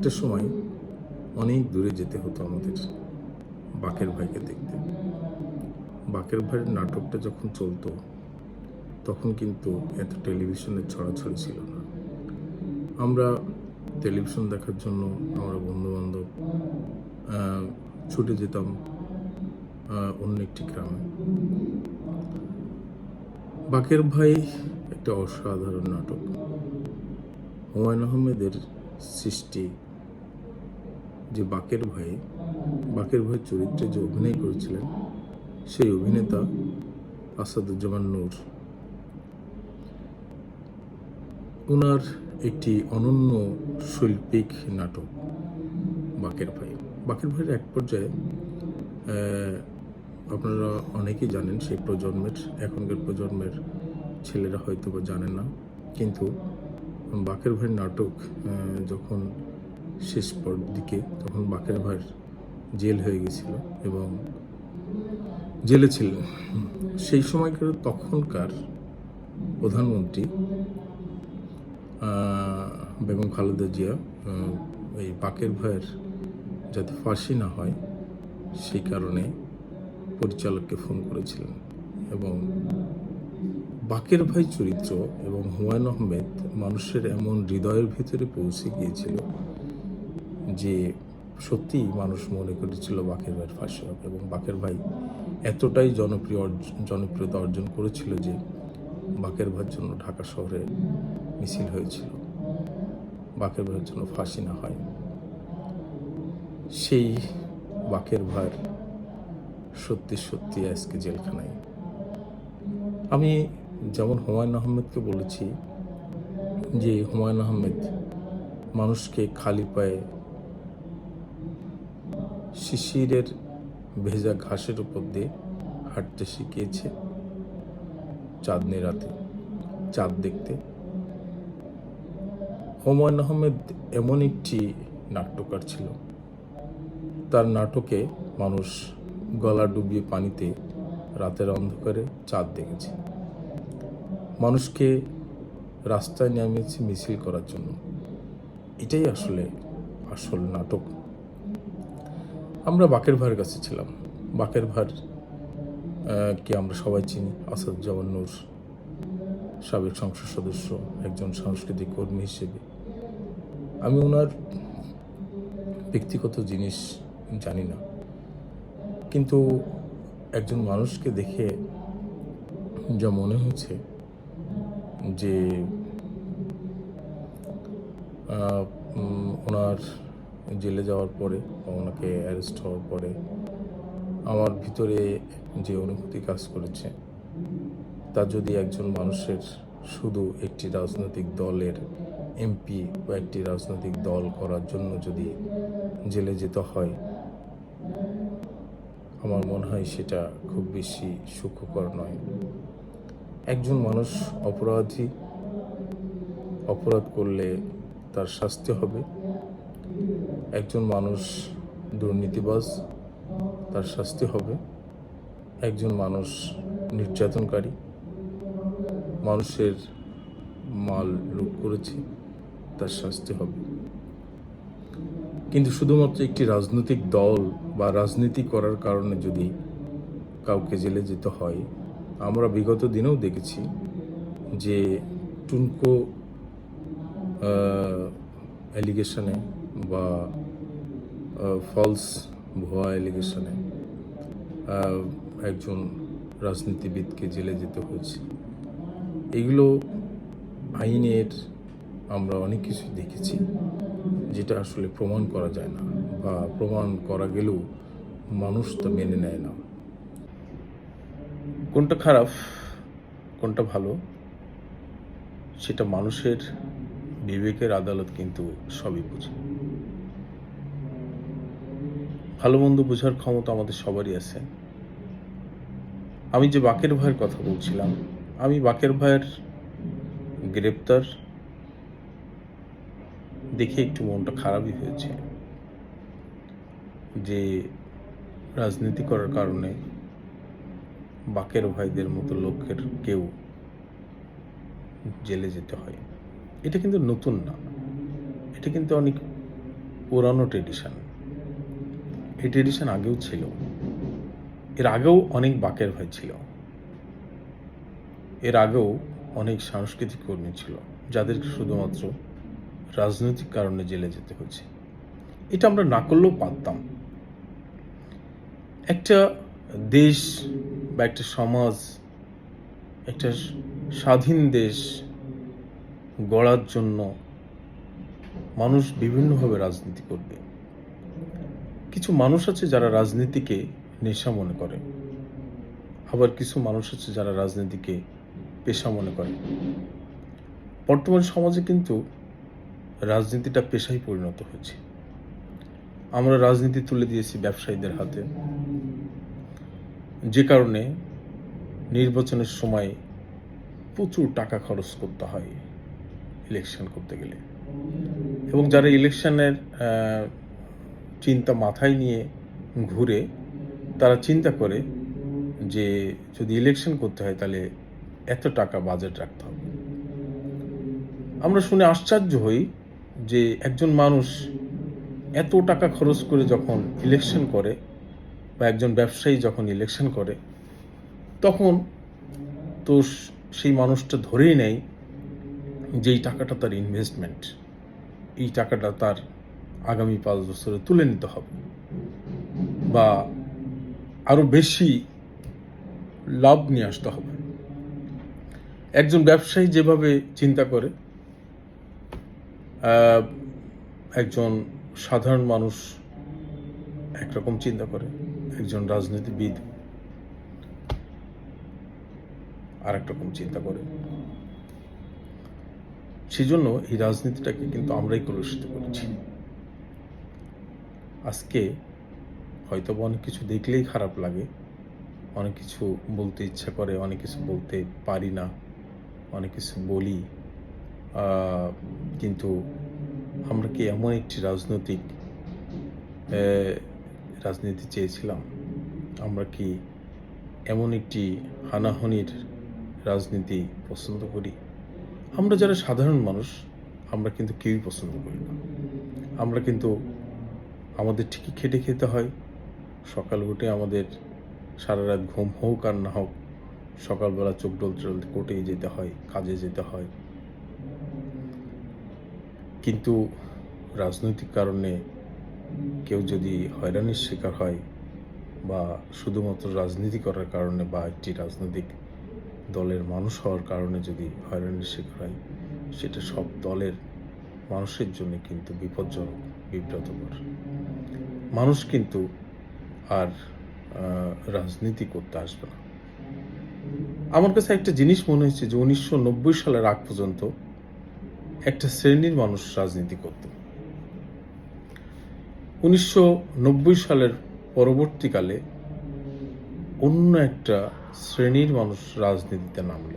একটা সময় অনেক দূরে যেতে হতো আমাদের, বাকের ভাইকে দেখতে। বাকের ভাইয়ের নাটকটা যখন চলতো, তখন কিন্তু এত টেলিভিশনের ছড়াছড়ি ছিল না। আমরা টেলিভিশন দেখার জন্য আমরা বন্ধুবান্ধব ছুটে যেতাম অন্য একটি গ্রামে। বাকের ভাই একটা অসাধারণ নাটক। হুমায়ুন আহমেদের সৃষ্টি যে বাকের ভাই বাকের ভাই চরিত্রে যে অভিনয় করেছিলেন, সেই অভিনেতা আসাদুজ্জামান নূর। ওনার একটি অনন্য শৈল্পিক নাটক, বাকের ভাই বাকের ভাইয়ের এক পর্যায়ে আপনারা অনেকেই জানেন সেই প্রজন্মের, এখনকার প্রজন্মের ছেলেরা হয়তো বা জানেন না, কিন্তু বাকের ভাইয়ের নাটক যখন শেষ পর দিকে তখন বাকের ভাইয়ের জেল হয়ে গেছিল এবং জেলে ছিলেন সেই সময়কার তখনকার প্রধানমন্ত্রী বেগম খালেদা জিয়া এই বাকের ভাইয়ের যাতে ফাঁসি না হয়, সেই কারণে পরিচালককে ফোন করেছিলেন এবং বাকের ভাই চরিত্র এবং হুমায়ুন আহমেদ মানুষের এমন হৃদয়ের ভিতরে পৌঁছে গিয়েছিল যে সত্যিই মানুষ মনে করেছিল বাকের ভাইয়ের ফাঁসি হবে এবং বাকের ভাই এতটাই জনপ্রিয় জনপ্রিয়তা অর্জন করেছিল যে বাকের ভাইয়ের জন্য ঢাকা শহরে মিছিল হয়েছিল। বাকের ভাইয়ের জন্য ফাঁসি না হয়। সেই বাকের ভাইয়ের সত্যি সত্যি আজকে জেলখানায়। আমি যেমন হুমায়ুন আহমেদকে বলেছি যে হুমায়ুন আহমেদ মানুষকে খালি পায়ে শিশিরের ভেজা ঘাসের উপর দিয়ে হাঁটতে শিখিয়েছে চাঁদনি রাতে। চাঁদ দেখতে। হুমায়ুন আহমেদ এমন একটি নাট্যকার ছিল। তার নাটকে মানুষ গলা ডুবিয়ে পানিতে রাতের অন্ধকারে চাঁদ দেখেছে। মানুষকে রাস্তায় নামিয়েছে মিছিল করার জন্য। এটাই আসলে আসল নাটক। আমরা বাকের ভাইয়ের কাছে ছিলাম। বাকের ভাইয়ের কে আমরা সবাই চিনি আসাদুজ্জামান নূর, সাবেক সংসদ সদস্য, একজন সাংস্কৃতিক কর্মী হিসেবে। আমি ওনার ব্যক্তিগত জিনিস জানি না। কিন্তু একজন মানুষকে দেখে যা মনে হয়েছে যে ওনার জেলে যাওয়ার পরে বা ওনাকে অ্যারেস্ট হওয়ার পরে আমার ভিতরে যে অনুভূতি কাজ করেছে, তা যদি একজন মানুষের শুধু একটি রাজনৈতিক দলের এমপি বা একটি রাজনৈতিক দল করার জন্য যদি জেলে যেতে হয়, আমার মনে হয় সেটা খুব বেশি সুখকর নয়। একজন মানুষ অপরাধী, অপরাধ করলে তার শাস্তি হবে। একজন মানুষ দুর্নীতিবাজ, তার শাস্তি হবে। একজন মানুষ নির্যাতনকারী, মানুষের মাল লুট করেছে, তার শাস্তি হবে। কিন্তু শুধুমাত্র একটি রাজনৈতিক দল বা রাজনীতি করার কারণে যদি কাউকে জেলে যেতে হয়, আমরা বিগত দিনেও দেখেছি যে টুনকো অ্যালিগেশনে বা ফলস ভুয়া অ্যালিগেশনে একজন রাজনীতিবিদকে জেলে যেতে হয়েছে। এগুলো আইনের আমরা অনেক কিছু দেখেছি, যেটা আসলে প্রমাণ করা যায় না বা প্রমাণ করা গেলেও মানুষ তা মেনে নেয় না। কোনটা খারাপ, কোনটা ভালো, সেটা মানুষের বিবেকের আদালত কিন্তু সবই বোঝে। ভালো মন্দ বোঝার ক্ষমতা আমাদের সবারই আছে। আমি যে বাকের ভাইয়ের কথা বলছিলাম, আমি বাকের ভাইয়ের গ্রেপ্তার দেখে একটু মনটা খারাপই হয়েছে। যে রাজনীতি করার কারণে বাকের ভাইদের মতো লোকের কেউ জেলে যেতে হয়। এটা কিন্তু নতুন না। এটা কিন্তু অনেক পুরানো ট্রেডিশন এই ট্রেডিশন আগেও ছিল। এর আগেও অনেক বাকের ভাই ছিল এর আগেও অনেক সাংস্কৃতিক কর্মী ছিল, যাদেরকে শুধুমাত্র রাজনৈতিক কারণে জেলে যেতে হয়েছে। এটা আমরা না করলেও পারতাম। একটা দেশ বা একটা সমাজ, একটা স্বাধীন দেশ গড়ার জন্য মানুষ বিভিন্নভাবে রাজনীতি করবে। কিছু মানুষ আছে যারা রাজনীতিকে নেশা মনে করে। আবার কিছু মানুষ আছে যারা রাজনীতিকে পেশা মনে করে। বর্তমান সমাজে কিন্তু রাজনীতিটা পেশায় পরিণত হয়েছে। আমরা রাজনীতি তুলে দিয়েছি ব্যবসায়ীদের হাতে। যে কারণে নির্বাচনের সময় প্রচুর টাকা খরচ করতে হয় ইলেকশন করতে গেলে। এবং যারা ইলেকশনের চিন্তা মাথায় নিয়ে ঘুরে তারা চিন্তা করে যে যদি ইলেকশন করতে হয় তাহলে এত টাকা বাজেট রাখতে হবে। আমরা শুনে আশ্চর্য হই যে একজন মানুষ এত টাকা খরচ করে যখন ইলেকশন করে বা একজন ব্যবসায়ী যখন ইলেকশন করে, তখন তো সেই মানুষটা ধরেই নেয় যে এই টাকাটা তার ইনভেস্টমেন্ট এই টাকাটা তার আগামী পাঁচ বছরে তুলে নিতে হবে। বা আরও বেশি লাভ নিয়ে আসতে হবে। একজন ব্যবসায়ী যেভাবে চিন্তা করে একজন সাধারণ মানুষ একরকম চিন্তা করে, একজন রাজনীতিবিদ আর রকম চিন্তা করে, সেজন্য এই রাজনীতিটাকে কিন্তু আমরাই কলুষিত করেছি। আজকে হয়তো অনেক কিছু দেখলেই খারাপ লাগে। অনেক কিছু বলতে ইচ্ছা করে, অনেক কিছু বলতে পারি না, অনেক কিছু বলি। কিন্তু আমরা কি এমন একটি রাজনৈতিক রাজনীতি চেয়েছিলাম? আমরা কি এমন একটি হানাহানির রাজনীতি পছন্দ করি? আমরা যারা সাধারণ মানুষ, আমরা কিন্তু কেউই পছন্দ করি না। আমরা কিন্তু আমাদের ঠিকই খেটে খেতে হয়। সকাল উঠে আমাদের সারা রাত ঘুম হোক আর না হোক, সকালবেলা চোখ ডলতে ডলতে কোর্টেই যেতে হয়, কাজে যেতে হয়। কিন্তু রাজনৈতিক কারণে কেউ যদি হয়রানির শিকার হয় বা শুধুমাত্র রাজনীতি করার কারণে বা একটি রাজনৈতিক দলের মানুষ হওয়ার কারণে যদি হয়রানির শিকার হয়, সেটা সব দলের মানুষের জন্য কিন্তু বিপজ্জনক। বিব্রতকর মানুষ কিন্তু আর রাজনীতি করতে আসবে না। আমার কাছে একটা জিনিস মনে হয়েছে যে উনিশশো নব্বই সালের আগ পর্যন্ত একটা শ্রেণির মানুষ রাজনীতি করত। উনিশশো নব্বই সালের পরবর্তীকালে অন্য একটা শ্রেণির মানুষ রাজনীতিতে নামল।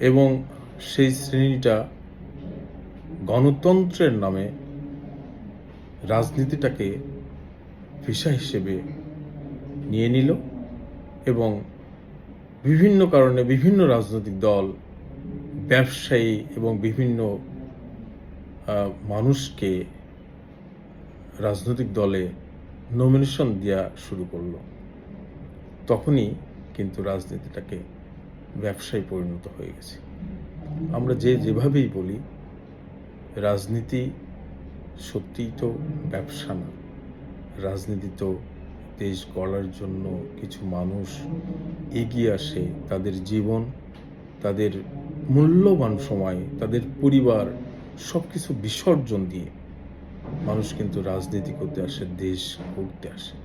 এবং সেই শ্রেণীটা গণতন্ত্রের নামে রাজনীতিটাকে পেশা হিসেবে নিয়ে নিল এবং বিভিন্ন কারণে বিভিন্ন রাজনৈতিক দল, ব্যবসায়ী এবং বিভিন্ন মানুষকে রাজনৈতিক দলে নমিনেশন দেওয়া শুরু করল। তখনই কিন্তু রাজনীতিটাকে ব্যবসায় পরিণত হয়ে গেছে। আমরা যে যেভাবেই বলি রাজনীতি সত্যিই তো ব্যবসা না। রাজনীতি তো দেশ গড়ার জন্য কিছু মানুষ এগিয়ে আসে তাদের জীবন, তাদের মূল্যবান সময়, তাদের পরিবার সব কিছু বিসর্জন দিয়ে মানুষ কিন্তু রাজনীতি করতে আসে, দেশ গড়তে আসে।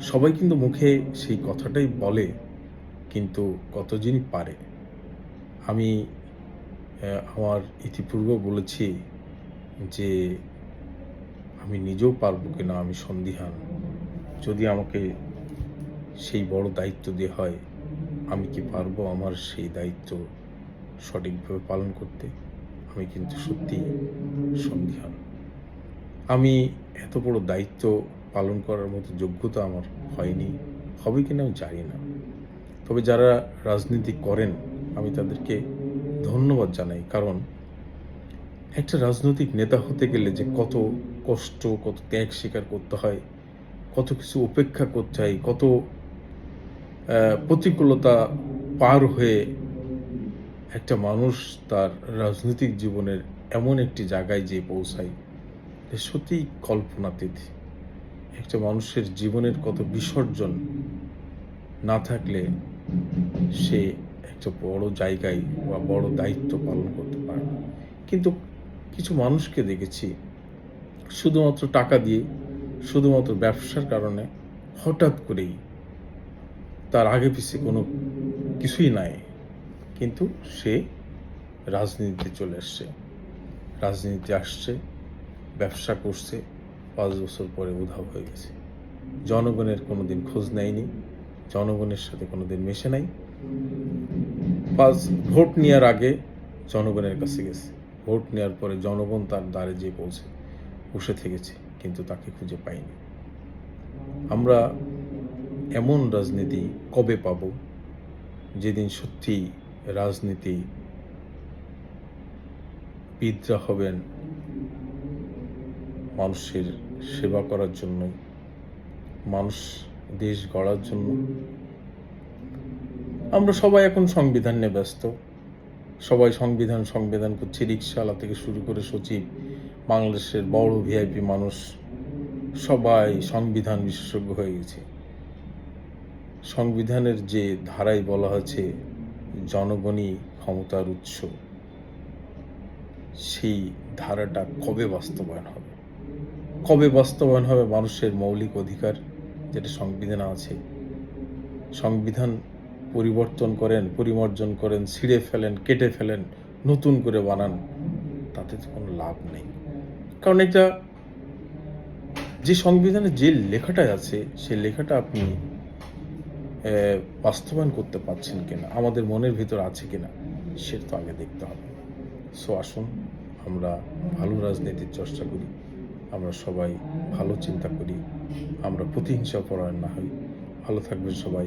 সবাই কিন্তু মুখে সেই কথাটাই বলে, কিন্তু কতজনই পারে? আমি আমার ইতিপূর্বে বলেছি যে আমি নিজেও পারব কিনা আমি সন্দিহান। যদি আমাকে সেই বড় দায়িত্ব দেওয়া হয়, আমি কি পারব আমার সেই দায়িত্ব সঠিকভাবে পালন করতে? আমি কিন্তু সত্যি সন্দিহান। আমি এত বড় দায়িত্ব পালন করার মতো যোগ্যতা আমার হয়নি, হবে কিনা আমি জানি না। তবে যারা রাজনীতি করেন, আমি তাদেরকে ধন্যবাদ জানাই, কারণ একটা রাজনৈতিক নেতা হতে গেলে যে কত কষ্ট, কত ত্যাগ স্বীকার করতে হয়, কত কিছু উপেক্ষা করতে হয়, কত প্রতিকূলতা পার হয়ে একটা মানুষ তার রাজনৈতিক জীবনের এমন একটি জায়গায় যে পৌঁছায়, এটা সত্যিই কল্পনাতীত। একটা মানুষের জীবনের কত বিসর্জন না থাকলে সে একটা বড় জায়গায় বা বড় দায়িত্ব পালন করতে পারে কিন্তু কিছু মানুষকে দেখেছি, শুধুমাত্র টাকা দিয়ে, শুধুমাত্র ব্যবসার কারণে হঠাৎ করেই তার আগে পিছিয়ে কোনো কিছুই নাই। কিন্তু সে রাজনীতিতে চলে আসছে। রাজনীতি আসছে, ব্যবসা করছে, পাঁচ বছর পরে উধাও হয়ে গেছে। জনগণের কোনোদিন খোঁজ নেয়নি, জনগণের সাথে কোনোদিন মেশে নাই। পাঁচ, ভোট নেওয়ার আগে জনগণের কাছে গেছে। ভোট নেওয়ার পরে জনগণ তার দ্বারে যেয়ে পৌঁছে বসে থেকেছে, কিন্তু তাকে খুঁজে পাইনি। আমরা এমন রাজনীতি কবে পাব যেদিন সত্যি রাজনীতি বিদ্রা হবেন মানুষের সেবা করার জন্য মানুষ দেশ গড়ার জন্য? আমরা সবাই এখন সংবিধান নিয়ে ব্যস্ত। সবাই সংবিধান সংবিধান করছে রিক্সাওয়ালা থেকে শুরু করে সচিব, বাংলাদেশের বড় ভিআইপি মানুষ, সবাই সংবিধান বিশেষজ্ঞ হয়ে গেছে। সংবিধানের যে ধারায় বলা হয়েছে, জনগণই ক্ষমতার উৎস। সেই ধারাটা কবে বাস্তবায়ন হবে? কবে বাস্তবায়ন হবে মানুষের মৌলিক অধিকার, যেটা সংবিধান আছে? সংবিধান পরিবর্তন করেন, পরিমার্জন করেন, ছিঁড়ে ফেলেন, কেটে ফেলেন, নতুন করে বানান, তাতে তো কোনো লাভ নেই। কারণ এটা যে সংবিধানে যে লেখাটা আছে, সেই লেখাটা আপনি বাস্তবায়ন করতে পারছেন কিনা, আমাদের মনের ভিতর আছে কিনা, সেটা তো আগে দেখতে হবে। সো আসুন, আমরা ভালো রাজনীতির চর্চা করি, আমরা সবাই ভালো চিন্তা করি, আমরা প্রতিহিংসা পরায়ণ না হই। ভালো থাকবেন সবাই।